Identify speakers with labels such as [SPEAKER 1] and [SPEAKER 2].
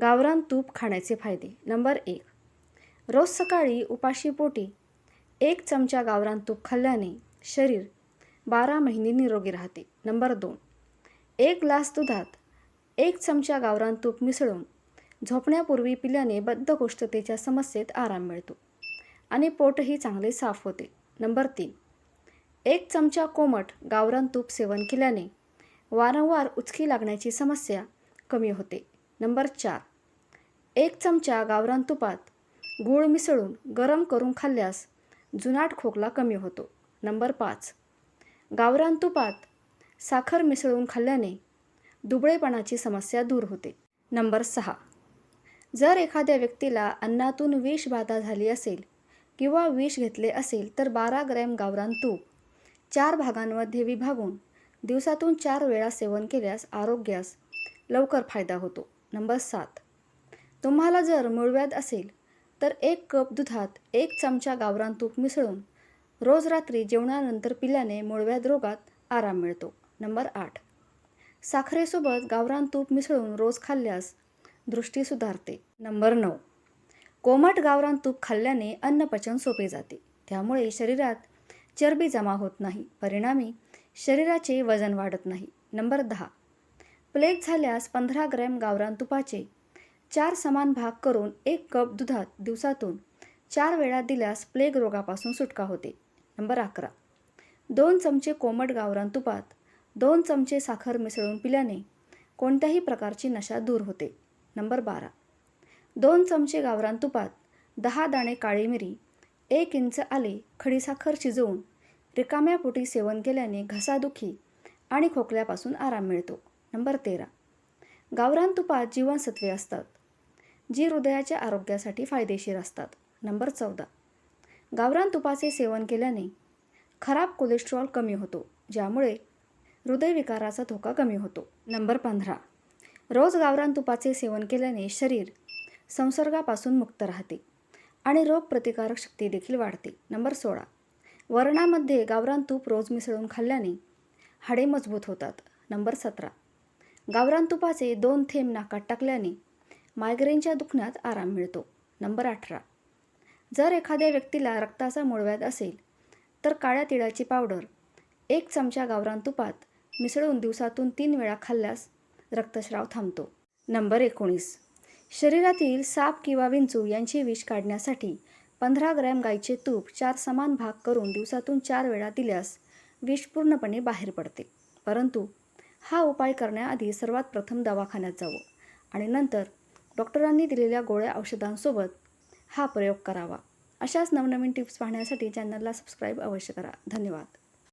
[SPEAKER 1] गावरान तूप खाण्याचे फायदे. नंबर एक रोज सकाळी उपाशी पोटी. एक चमचा गावरान तूप खाल्ल्याने शरीर बारा महिने निरोगी राहते. नंबर दोन एक ग्लास दुधात एक चमचा गावरान तूप मिसळून झोपण्यापूर्वी पिल्याने बद्धकोष्ठतेच्या समस्येत आराम मिळतो आणि पोटही चांगले साफ होते. नंबर तीन एक चमचा कोमट गावरान तूप सेवन केल्याने वारंवार उचकी लागण्याची समस्या कमी होते. नंबर चार एक चमचा गावरान तुपात गूळ मिसळून गरम करून खाल्ल्यास जुनाट खोकला कमी होतो. नंबर पाच. गावरान तुपात साखर मिसळून खाल्ल्याने दुबळेपणाची समस्या दूर होते. नंबर सहा. जर एखाद्या व्यक्तीला अन्नातून विषबाधा झाली असेल किंवा विष घेतले असेल तर बारा ग्रॅम गावरान तूप चार भागांमध्ये विभागून दिवसातून चार वेळा सेवन केल्यास आरोग्यास लवकर फायदा होतो. नंबर सात. तुम्हाला जर मूळव्याध असेल तर एक कप दुधात एक चमचा गावरान तूप मिसळून रोज रात्री जेवणानंतर पिल्याने मूळव्याध रोगात आराम मिळतो. नंबर आठ. साखरेसोबत गावरान तूप मिसळून रोज खाल्ल्यास दृष्टी सुधारते. नंबर नऊ. कोमट गावरान तूप खाल्ल्याने अन्नपचन सोपे जाते. त्यामुळे शरीरात चरबी जमा होत नाही. परिणामी शरीराचे वजन वाढत नाही. नंबर दहा. प्लेग झाल्यास पंधरा ग्रॅम गावरान तुपाचे चार समान भाग करून एक कप दुधात दिवसातून चार वेळा दिल्यास प्लेग रोगापासून सुटका होते. नंबर अकरा. दोन चमचे कोमट गावरान तुपात दोन चमचे साखर मिसळून पिल्याने कोणत्याही प्रकारची नशा दूर होते. नंबर बारा. दोन चमचे गावरान तुपात दहा दाणे काळी मिरी एक इंच आले खडीसाखर शिजवून रिकाम्या पोटी सेवन केल्याने घसादुखी आणि खोकल्यापासून आराम मिळतो. नंबर तेरा. गावरान तुपात जीवनसत्वे असतात. जी हृदयाच्या आरोग्यासाठी फायदेशीर असतात. नंबर चौदा. गावरान तुपाचे सेवन केल्याने खराब कोलेस्ट्रॉल कमी होतो ज्यामुळे हृदयविकाराचा धोका कमी होतो. नंबर पंधरा. रोज गावरान तुपाचे सेवन केल्याने शरीर संसर्गापासून मुक्त राहते आणि रोगप्रतिकारक शक्ती देखील वाढते. नंबर सोळा. वरणामध्ये गावरान तूप रोज मिसळून खाल्ल्याने हाडे मजबूत होतात. नंबर सतरा. गावरान तुपाचे दोन थेंब नाकात टाकल्याने मायग्रेनच्या दुखण्यात आराम मिळतो. नंबर अठरा. जर एखाद्या व्यक्तीला रक्ताचा मुळव्याध असेल तर काळ्या तिळाची पावडर एक चमचा गावरान तुपात मिसळून दिवसातून तीन वेळा खाल्ल्यास रक्तस्राव थांबतो. नंबर एकोणीस. शरीरातील साप किंवा विंचू यांची विष काढण्यासाठी पंधरा ग्रॅम गाईचे तूप चार समान भाग करून दिवसातून चार वेळा दिल्यास विष पूर्णपणे बाहेर पडते. परंतु हा उपाय करण्याआधी सर्वात प्रथम दवाखान्यात जावं आणि नंतर डॉक्टरांनी दिलेल्या गोळ्या औषधांसोबत हा प्रयोग करावा. अशाच नवनवीन टिप्स पाहण्यासाठी चॅनलला सबस्क्राईब अवश्य करा. धन्यवाद.